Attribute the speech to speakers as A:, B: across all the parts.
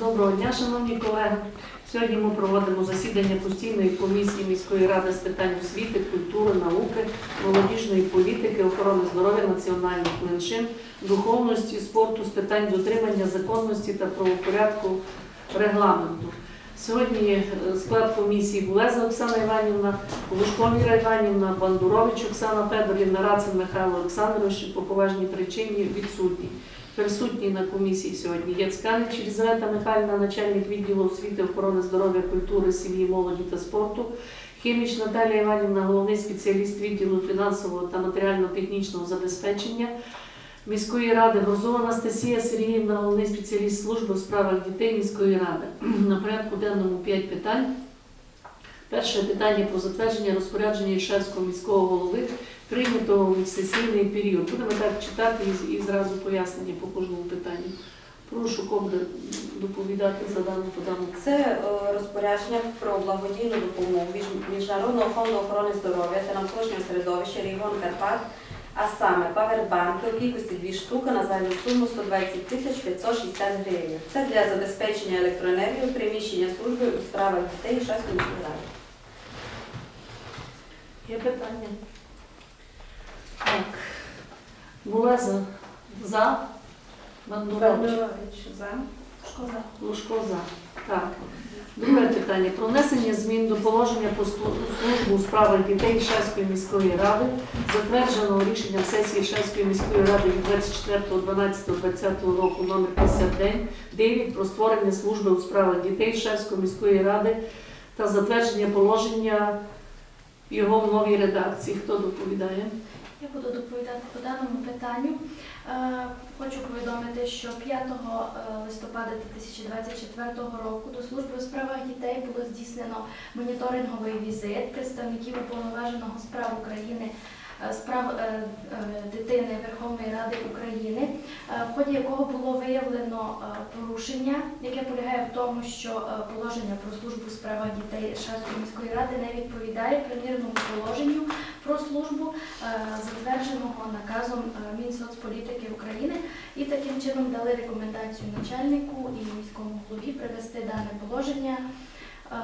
A: Доброго дня, шановні колеги. Сьогодні ми проводимо засідання постійної комісії міської ради з питань освіти, культури, науки, молодіжної політики, охорони здоров'я, національних меншин, духовності, спорту з питань дотримання законності та правопорядку регламенту. Сьогодні е, склад комісії Булеза Оксана Іванівна, Лужко Іванівна, Бандурович Оксана Федорівна, Рацин Михайло Олександрович по поважній причині відсутні. Присутні на комісії сьогодні є Цканич Єлизавета Михайлівна, начальник відділу освіти, охорони здоров'я, культури, сім'ї, молоді та спорту. Хіміч Наталія Іванівна, головний спеціаліст відділу фінансового та матеріально-технічного забезпечення міської ради. Грозова Анастасія Сергіївна, головний спеціаліст служби у справах дітей міської ради. На порядку денному 5 питань. Перше питання про затвердження розпорядження Ільшевського міського голови прийнятого в сесійний період. Будемо так читати і, зразу пояснення по кожному питанню. Прошу кого доповідати за дану подану.
B: Це е, розпорядження про благодійну допомогу Міжнародного фонду охорони здоров'я та навколишнього середовища регіон Карпат, а саме павербанки у кількості 2 штуки на загальну суму 120 тисяч 560 гривень. Це для забезпечення електроенергії приміщення служби у справах дітей і шестої.
A: Є питання? Так. Булеза за. Бандурович.
B: за.
A: Шкода. Лужко за. Так. Друге питання. Про внесення змін до положення по службу у справах дітей Шевської міської ради, затвердженого рішенням сесії Шевської міської ради від 24.12.2020 року номер 59 про створення служби у справах дітей Шевської міської ради та затвердження положення його в новій редакції. Хто доповідає?
C: Я буду доповідати по даному питанню. Е, Хочу повідомити, що 5 е, листопада 2024 року до служби у справах дітей було здійснено моніторинговий візит представників уповноваженого справ України справ е, е, дитини Верховної Ради України, е, в ході якого було виявлено е, порушення, яке полягає в тому, що е, положення про службу у справах дітей Шацької міської ради не відповідає примірному положенню про службу, е, затвердженого наказом е, Мінсоцполітики України, і таким чином дали рекомендацію начальнику і міському голові привести дане положення е,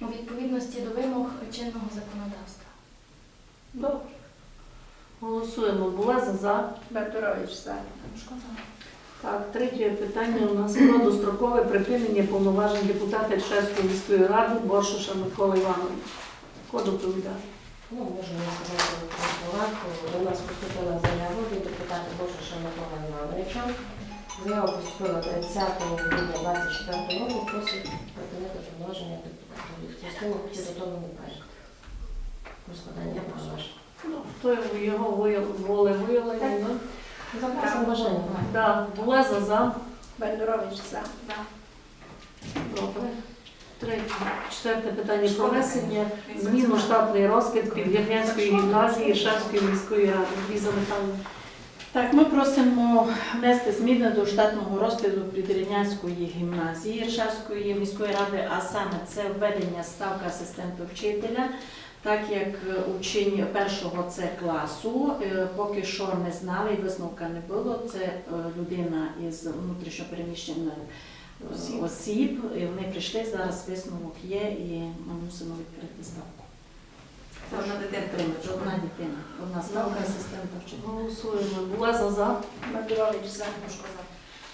C: у відповідності до вимог чинного законодавства.
A: Добре. Голосуємо. Булеза за.
B: Бартурович за.
A: Так, третє питання у нас про дострокове припинення повноважень депутата Ільшевської міської ради Боршуша Микола Іванович. Хто доповідає?
D: Ну, можемо сказати про слова. До нас поступила заява від депутата Бошиша Микола Івановича. Заява поступила 30 грудня 24 року, просить припинити повноваження депутата. Частину підготовлений проект. Про складання повноважень.
A: Ну, хто його вияв- волевиявлення? ну?
D: Запасом бажання.
A: Да, Булеза за.
B: Бандурович за.
A: Добре. Третє. Четверте питання про внесення змін у штатний розклад Підгірнянської гімназії Ільшевської міської ради. Ліза Михайловна.
E: Так, ми просимо внести зміни до штатного розкладу Підрівнянської гімназії Іршавської міської ради, а саме це введення ставки асистента вчителя, так як е, учень першого це класу е, поки що не знали і висновка не було. Це е, людина із внутрішньопереміщених
A: Осіб.
E: осіб. І вони прийшли, зараз висновок є і ми мусимо відкрити ставку.
B: Це одна дитинка.
E: Одна дитина, одна ставка асистента вчителя.
A: Голосуємо. Булеза за.
B: Бандурович за.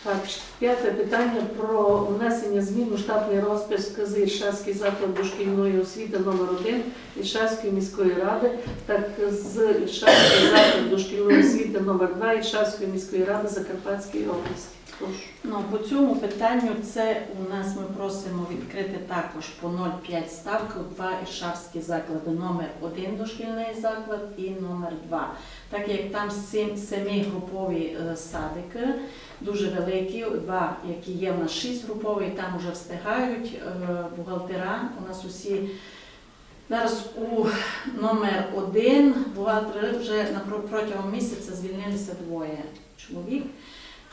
A: Так, п'яте питання про внесення змін у штатний розпис з Іршавський заклад дошкільної освіти номер 1 Іршавської міської ради, так з Іршавський заклад дошкільної освіти номер 2 Іршавської міської ради Закарпатської області.
E: Ну, по цьому питанню це у нас ми просимо відкрити також по 0,5 ставки два іршавські заклади. Номер 1 дошкільний заклад і номер 2. Так як там сім, семигрупові е, садики, дуже великі, два, які є в нас шість групові, там вже встигають е, бухгалтера. У нас усі зараз у номер 1 бухгалтери вже протягом місяця звільнилися двоє чоловік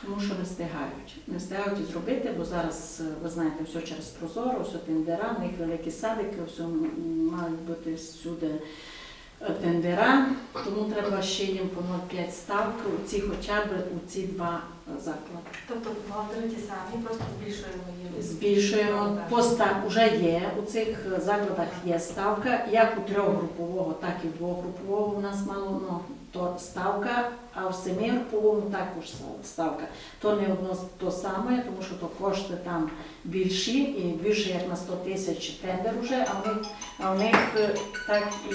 E: тому що не встигають. Не встигають зробити, бо зараз, е, ви знаєте, все через прозоро, все тендера, в них великі садики, все мають бути всюди тендера, тому треба ще їм по 0,5 ставки, у ці хоча б у ці два заклад.
F: Тобто бухгалтери ті самі, просто збільшуємо їм.
E: Збільшуємо поста вже є. У цих закладах є ставка, як у трьохгрупового, так і у двогрупового. У нас мало ну, то ставка, а в семигруповому також ставка. То не одно то саме, тому що то кошти там більші і більше як на 100 тисяч тендер вже, а в них, а в них е, так і,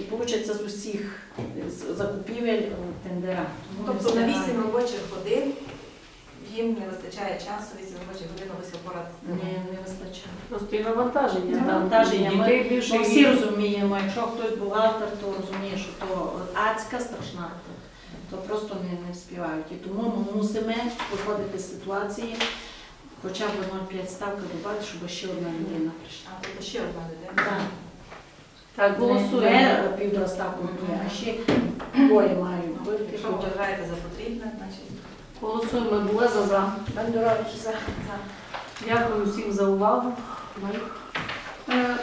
E: і виходить з усіх з- закупівель е, тендера.
F: Тобто на
E: встигають.
F: 8 робочих годин їм не вистачає часу, 8 робочих годин, все порадити.
E: Ні, не вистачає.
A: Просто і навантаження.
E: Навантаження. Ми- Ми всі розуміємо, якщо хтось бухгалтер, то розуміє, що то адська страшна, то, то просто не, не співають. І тому ми мусимо виходити з ситуації, хоча б 0,5 ставка додати, щоб ще одна людина прийшла.
F: А тобто ще одна людина.
E: Так.
A: Так, голосуємо.
E: Не півроста комітету, а ще двоє мають бути.
F: Вважаєте за потрібне, значить.
A: Голосуємо Булеза за.
D: Бендурович за.
A: Дякую всім за увагу. Ми... Е,